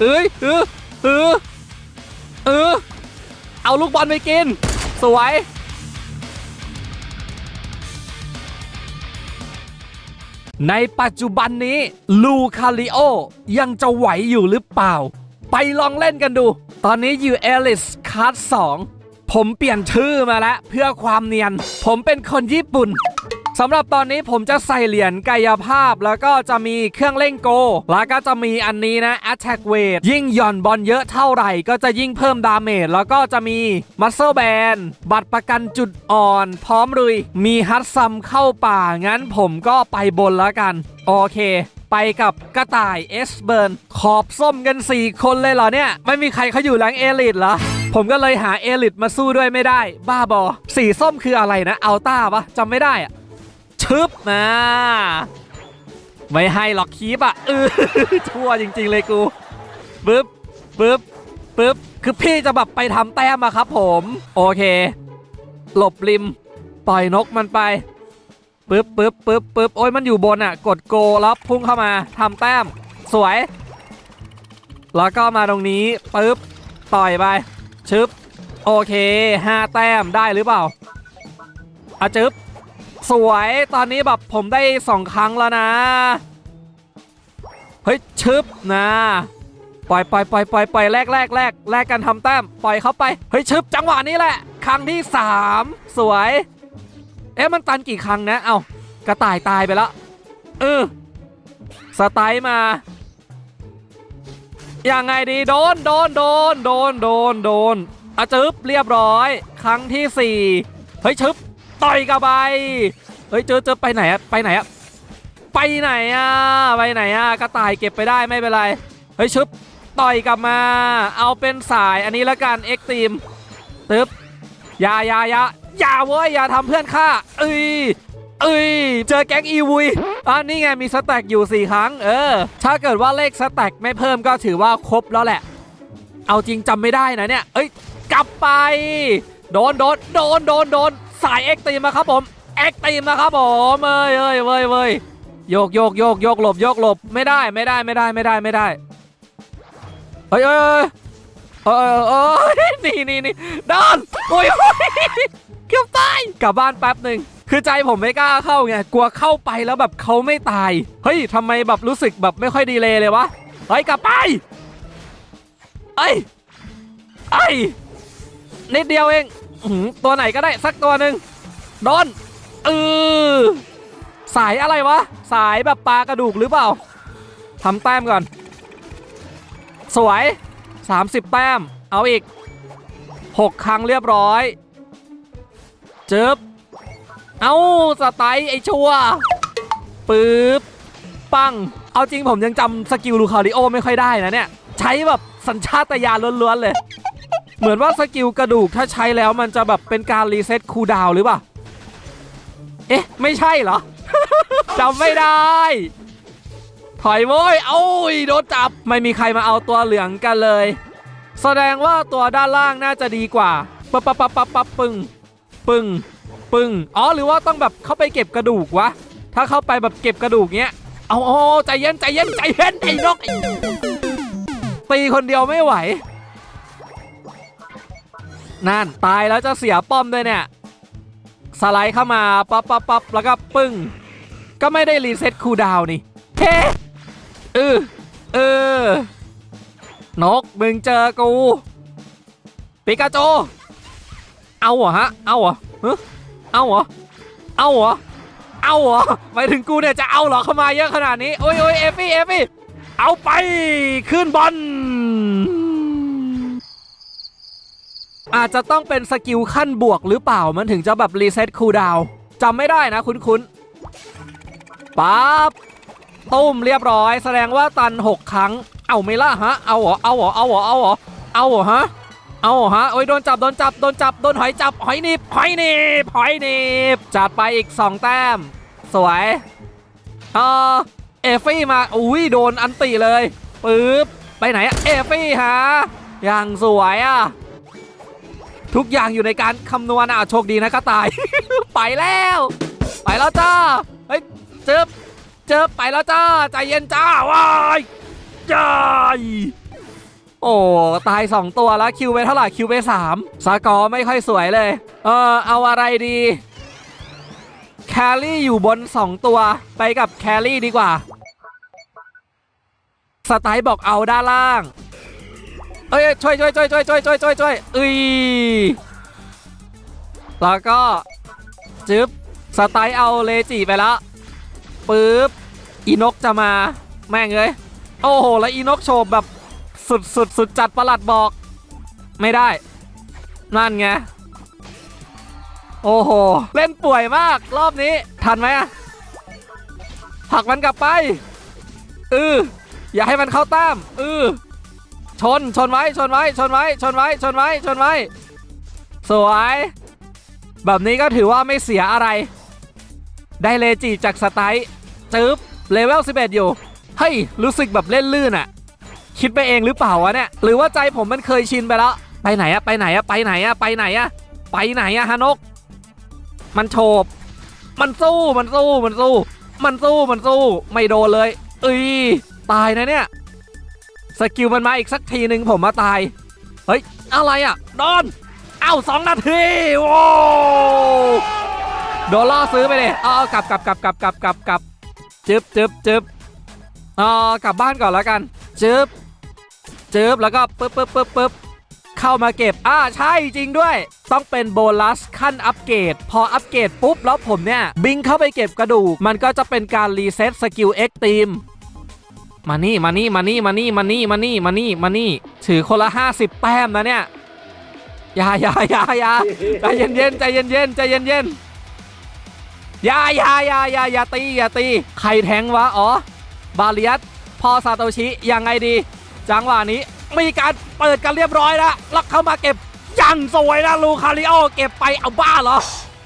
เอ้ยเออเออเออเอาลูกบอลไปกิน สวยในปัจจุบันนี้ลูคาริโอยังจะไหวอยู่หรือเปล่า ไปลองเล่นกันดู ตอนนี้อยู่เอลิสคัส2ผมเปลี่ยนชื่อมาแล้ว เพื่อความเนียน ผมเป็นคนญี่ปุ่น สำหรับตอนนี้ผมจะใส่เหรียญกายภาพ แล้วก็จะมีเครื่องเล่นโก แล้วก็จะมีอันนี้นะ Attack Weight ยิ่งหย่อนบอลเยอะเท่าไหร่ ก็จะยิ่งเพิ่มดาเมจแล้วก็จะมี Muscle Band บัตรประกันจุดอ่อน พร้อมรุย มีฮัตซัมเข้าป่า งั้นผมก็ไปบนแล้วกัน โอเคไปกับกระต่ายเอสเบิร์นขอบส้มกัน 4 คนเลยเหรอเนี่ย ไม่มีใครเขาอยู่แรงเอลิทเหรอ ผมก็เลยหาเอลิทมาสู้ด้วยไม่ได้ บ้าบอ สีส้มคืออะไรนะอัลต้าปะจำไม่ได้อะ ชึบมาไม่ให้หรอกคีบอะเออชั่วจริง ๆ เลยกูปึ๊บปึ๊บปึ๊บคือพี่จะแบบไปทำแต้มอะครับผม โอเค หลบริม ปล่อยนกมันไปปึ๊บปึ๊บปึ๊บปึ๊บโอ้ยมันอยู่บนอะ กดโกแล้วพุ่งเข้ามาทำแต้ม สวย แล้วก็มาตรงนี้ปึ๊บต่อยไปชึบโอเคห้าแต้มได้หรือเปล่าอะจึบ สวยตอนนี้แบบผมได้สองครั้งแล้วนะ เฮ้ยชึบนะปล่อยปล่อยปล่อยปล่อยปล่อยแรกแรกแรกแรกกันทำแต้มปล่อยเข้าไปเฮ้ยชึบจังหวะนี้แหละ ครั้งที่สามสวย เอ๊ะมันตันกี่ครั้งนะ เอากระต่ายตายไปแล้วเออสไตล์มายังไงดีโดนโดนโดนโดนโดนโดนอะจึบเรียบร้อย ครั้งที่สี่เฮ้ยชึบ ต่อยกระใบเฮ้ยเจอเจอไปไหนอะไปไหนอะไปไหนอะไปไหนอะกระต่ายเก็บไปได้ไม่เป็นไรเฮ้ยชึบต่อยกลับมา เอาเป็นสายอันนี้ละกันเอ็กตีมตึ๊บอย่าอย่าอย่าอย่าเว้ยอย่าทำเพื่อนข้าเอ้ยเอ้ยเจอแก๊งอีวุยอะนี่ไงมีสแต็กอยู่ 4 ครั้ง เออ ถ้าเกิดว่าเลขสแต็กไม่เพิ่มก็ถือว่าครบแล้วแหละ เอาจริงจำไม่ได้นะเนี่ย เอ้ย กลับไป โดนโดนโดนโดนโดน สายเอ็กตีมาครับผมเอ็กตีมาครับผมเอ้ยเอ้ยเว้ยเว้ยโยกโยกโยกโยกหลบโยกหลบไม่ได้ไม่ได้ไม่ได้ไม่ได้ไม่ได้เฮ้ยเฮ้ยเฮ้ยเฮ้ยนี่นี่นี่ดนโอ้ยโอ้ยเกือบตายกลับบ้านแป๊บหนึ่งคือใจผมไม่กล้าเข้าไงกลัวเข้าไปแล้วแบบเขาไม่ตายเฮ้ยทำไมแบบรู้สึกแบบไม่ค่อยดีเลยเลยวะเฮ้ยกลับไปเอ้ยเอ้ยนิดเดียวเอง ตัวไหนก็ได้สักตัวหนึ่งโดนเออสายอะไรวะ สายแบบปลากระดูกหรือเปล่าทำแต้มก่อน สวย 30 แต้ม เอาอีก 6 ครั้งเรียบร้อย เจิบเอาสไตล์ไอชัวปึ๊บปัง เอาจริงผมยังจำสกิลลูคาริโอไม่ค่อยได้นะเนี่ย ใช้แบบสัญชาตญาณล้วนๆเลย เหมือนว่าสกิลกระดูกถ้าใช้แล้วมันจะแบบเป็นการรีเซ็ตคูลดาวน์หรือเปล่า เอ๊ะ ไม่ใช่เหรอจำไม่ได้ ถอยโว้ยเอ้ยโดนจับไม่มีใครมาเอาตัวเหลืองกันเลย แสดงว่าตัวด้านล่างน่าจะดีกว่าปั๊บปั๊บปั๊บปั๊บปั๊บปึ้งปึ้งปึ้งอ๋อหรือว่าต้องแบบเข้าไปเก็บกระดูกวะ ถ้าเข้าไปแบบเก็บกระดูกเงี้ย เอาเอาใจเย็นใจเย็นใจเย็นไอ้นกไอ้ตีคนเดียวไม่ไหว นั่นตายแล้วจะเสียป้อมด้วยเนี่ย สไลด์เข้ามาปั๊บปั๊บปั๊บแล้วก็ปึ้ง ก็ไม่ได้รีเซ็ตคูลดาวนี่เฮ้เออเออนกมึงเจอกูปิกาโจ เอาเหรอฮะ เอาเหรอเอาเหรอเอาเหรอเอาเหรอหมายถึงกูเนี่ยจะเอาเหรอเข้ามาเยอะขนาดนี้ โอ้ยโอ้ยเอฟฟี่เอฟฟี่เอาไปขึ้นบอล อาจจะต้องเป็นสกิลขั้นบวกหรือเปล่ามันถึงจะแบบรีเซ็ตคูลดาวน์จำไม่ได้นะคุ้นๆปั๊บตุ้มเรียบร้อย แสดงว่าตัน 6 ครั้ง เอาไม่ล่ะฮะ เอาเหรอเอาเหรอเอาเหรอเอาเหรอเอาเหรอฮะเอาเหรอฮะโอ้ยโดนจับโดนจับโดนจับโดนหอยจับหอยหนีบหอยหนีบหอยหนีบจัดไปอีก 2 แต้ม สวยเออเอฟฟี่มาอุ้ยโดนอันติเลยปึ๊บไปไหนอะเอฟฟี่ฮะอย่างสวยอะ ทุกอย่างอยู่ในการคำนวณอะโชคดีนะกระต่าย ไปแล้ว ไปแล้วจ้าเฮ้ยเจอเจอไปแล้วจ้าใจเย็นจ้าว้ายจ้ายโอ้ตาย 2 ตัวแล้วคิวไปเท่าไหร่คิวไป3สกอร์ไม่ค่อยสวยเลย เออเอาอะไรดีแครี่อยู่บน 2 ตัวไปกับแครี่ดีกว่าสไตล์บอกเอาด้านล่าง เอ้ยช่วยช่วยช่วยช่วยช่วยช่วยช่วยช่วยเอ้ยแล้วก็จึ๊บสไตล์เอาเลจิไปแล้วปึ๊บอีนกจะมาแม่งเลยโอ้โหแล้วอีนกโฉบแบบสุดสุดสุดจัดประหลัดบอก ไม่ได้ นั่นไงโอ้โห เล่นป่วยมากรอบนี้ ทันไหมอะผลักมันกลับไปเอออย่าให้มันเข้าต้มเออ ชน ชนไว้ ชนไว้ ชนไว้ ชนไว้ ชนไว้ ชนไว้ สวย แบบนี้ก็ถือว่าไม่เสียอะไร ได้เลจิจากสไตล์จึ๊บ เลเวล 11 อยู่ เฮ้ย รู้สึกแบบเล่นลื่นอะคิดไปเองหรือเปล่าวะเนี่ย หรือว่าใจผมมันเคยชินไปแล้ว ไปไหนอะไปไหนอะไปไหนอะไปไหนอะไปไหนอะฮานก มันโฉบ มันสู้ มันสู้ มันสู้ มันสู้ มันสู้ ไม่โดนเลยเอ้ย ตายนะเนี่ย สกิลมันมาอีกสักทีหนึ่งผมมาตาย เฮ้ย อะไรอะโดนเอ้าสองนาทีโว้วโดนล่อซื้อไปเลยเอากลับกลับกลับกลับกลับกลับกลับจึ๊บจึ๊บจึ๊บเออกลับบ้านก่อนแล้วกันจึ๊บจึ๊บแล้วก็ปึ๊บปึ๊บปึ๊บปึ๊บเข้ามาเก็บอ่าใช่จริงด้วย ต้องเป็นโบนัสขั้นอัปเกรด พออัปเกรดปุ๊บแล้วผมเนี่ย บิงเข้าไปเก็บกระดูก มันก็จะเป็นการรีเซ็ตสกิลเอ็กตีม มานี่มานี่มานี่มานี่มานี่มานี่มานี่มานี่ถือคนละ50แต้มนะเนี่ยอย่าอย่าอย่าอย่าใจเย็นเย็นๆใจเย็นเย็นๆใจเย็นเย็นๆอย่าอย่าอย่าอย่าอย่าตีอย่าตีใครแทงวะอ๋อบาเลียสพอซาโตชิยังไงดี จังหวะนี้มีการเปิดกันเรียบร้อยแล้วแล้วเข้ามาเก็บยังสวยนะลูคาริโอเก็บไปเอาบ้าเหรอ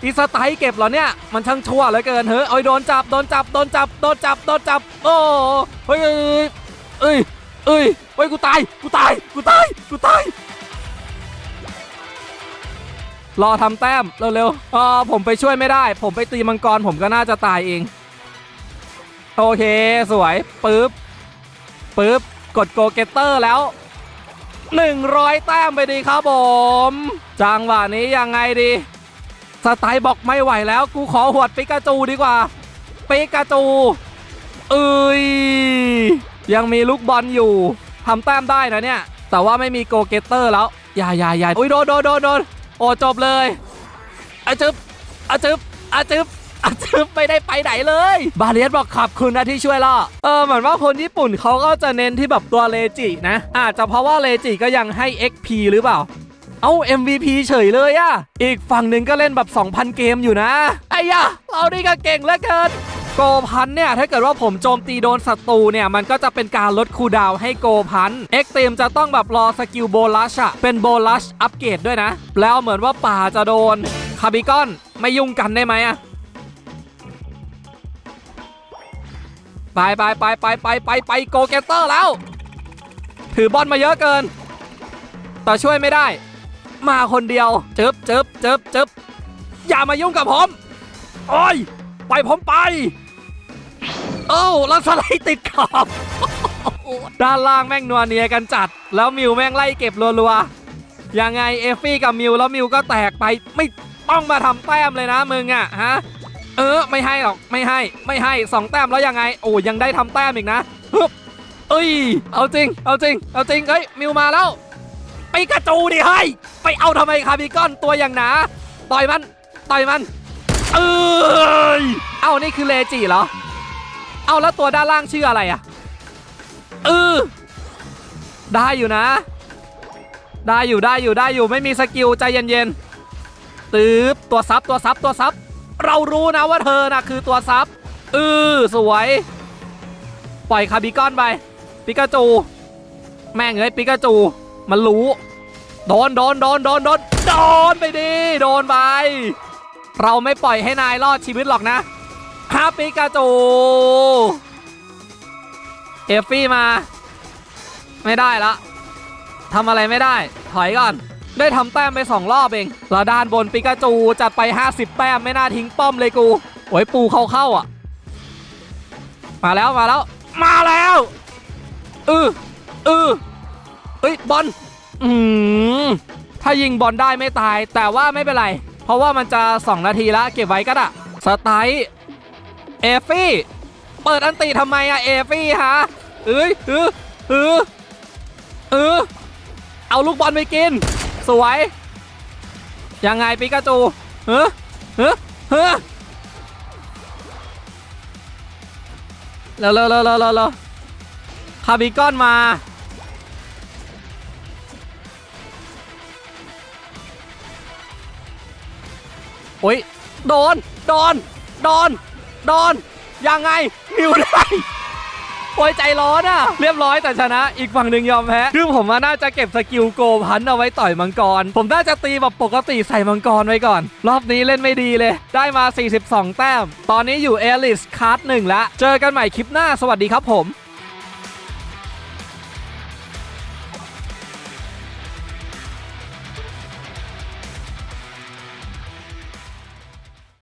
อีสไตล์เก็บเหรอเนี่ยมันช่างชั่วเหลือเกินเฮ้ยโอ้ยโดนจับโดนจับโดนจับโดนจับโดนจับโอ้เฮ้ยเอ้ยเอ้ยเอ้ยเฮ้ยกูตายกูตายกูตายกูตายรอทำแต้มเร็วๆเออผมไปช่วยไม่ได้ ผมไปตีมังกรผมก็น่าจะตายเอง โอเคสวยปึ๊บปึ๊บกดโกเกตเตอร์แล้ว 100 แต้มไปดีครับผม จังหวะนี้ยังไงดี สไตล์บอกไม่ไหวแล้ว กูขอหวดปิกาจูดีกว่าปิกาจูเอ้ยยังมีลูกบอลอยู่ทำแต้มได้นะเนี่ย แต่ว่าไม่มีโกเกตเตอร์แล้วอย่าอย่าอย่าอุ้ยโดนโดนโดนโดนโอ้จบเลยอาจึบอาจึบอาจึบอาจึบไม่ได้ไปไหนเลย บาเลียสบอกขอบคุณนะที่ช่วยล่อเออเหมือนว่าคนญี่ปุ่นเขาก็จะเน้นที่แบบตัวเลจินะ อาจจะเพราะว่าเลจิก็ยังให้ XP หรือเปล่า เอ้า MVP เฉยเลยอะอีกฝั่งหนึ่งก็เล่นแบบ 2,000 เกมอยู่นะ ไอ้ยะเรานี่ก็เก่งเหลือเกินโกพันเนี่ยถ้าเกิดว่าผมโจมตีโดนศัตรูเนี่ยมันก็จะเป็นการลดคูดาวให้โกพันเอ็กเตมจะต้องแบบรอสกิลโบลัชอะเป็นโบลัชอัปเกรดด้วยนะ แล้วเหมือนว่าป่าจะโดนคาบิกอนไม่ยุ่งกันได้ไหมอะไปไปไปไปไปไปไปโกเกเตอร์แล้ว ถือบอลมาเยอะเกิน แต่ช่วยไม่ได้ มาคนเดียว เจึบจึบจึบจึบอย่ามายุ่งกับผมโอ้ยไปผมไปโอ้าแล้วสไลด์ติดขอบด้านล่างแม่งนัวเนียกันจัด แล้วมิวแม่งไล่เก็บรัวๆยังไงเอฟฟี่กับมิวแล้วมิวก็แตกไปไม่ต้องมาทำแต้มเลยนะมึงอะฮะเออไม่ให้หรอกไม่ให้ไม่ให้สองแต้มแล้วยังไง โอ้ยังได้ทำแต้มอีกนะฮึบเอ้ยเอาจริง เอาจริง เอาจริงเฮ้ยมิวมาแล้ว ปกระจูดิเฮ้ยไปเอาทำไมคาบิกอนตัวอย่างหนาต่อยมันต่อยมันเอ้ยเอานี่คือเลจิเหรอ เอาแล้วตัวด้านล่างชื่ออะไรอะเออได้อยู่นะ ได้อยู่ได้อยู่ได้อยู่ไม่มีสกิลใจเย็นๆตืบตัวซับตัวซับตัวซับเรารู้นะว่าเธอน่ะคือตัวซับเออสวย ปล่อยคาบิกอนไปปิกาจู แม่งเอ้ยปิกาจู มันรู้โดนโดนโดนโดนโดนโดนไปดิโดนไป เราไม่ปล่อยให้นายรอดชีวิตหรอกนะฮาปิกาจูเอฟฟี่มา ไม่ได้ละทำอะไรไม่ได้ ถอยก่อน ได้ทำแต้มไปสองรอบเองแล้วด้านบนปิกาจูจัดไป 50 แต้มไม่น่าทิ้งป้อมเลยกูโอ้ยปูเข้าเข้าอะ มาแล้วมาแล้ว มาแล้ว อืออือ เอ้ยบอลอืมถ้ายิงบอลได้ไม่ตาย แต่ว่าไม่เป็นไร เพราะว่ามันจะ 2 นาทีละเก็บไว้ก็ได้สไตล์เอฟฟี่ เปิดอันติทำไมอะเอฟฟี่ฮะเอ้ยเออเออเออเอาลูกบอลไปกิน สวย ยังไงปิกาจูเฮ้อเฮ้อเฮ้อเร็วเร็วเร็วเร็วเร็วเร็วคาบิกอนมา โอ้ยโดน โดน โดน โดน ยังไง มิวได้โอ้ยใจร้อนอะ เรียบร้อยแต่ชนะ อีกฝั่งหนึ่งยอมแพ้ซึ่งผมว่าน่าจะเก็บสกิลโกพันเอาไว้ต่อยมังกร ผมน่าจะตีแบบปกติใส่มังกรไว้ก่อน รอบนี้เล่นไม่ดีเลย ได้มา 42 แต้ม ตอนนี้อยู่เอลิสคัสหนึ่งล้วเจอกันใหม่คลิปหน้า สวัสดีครับผม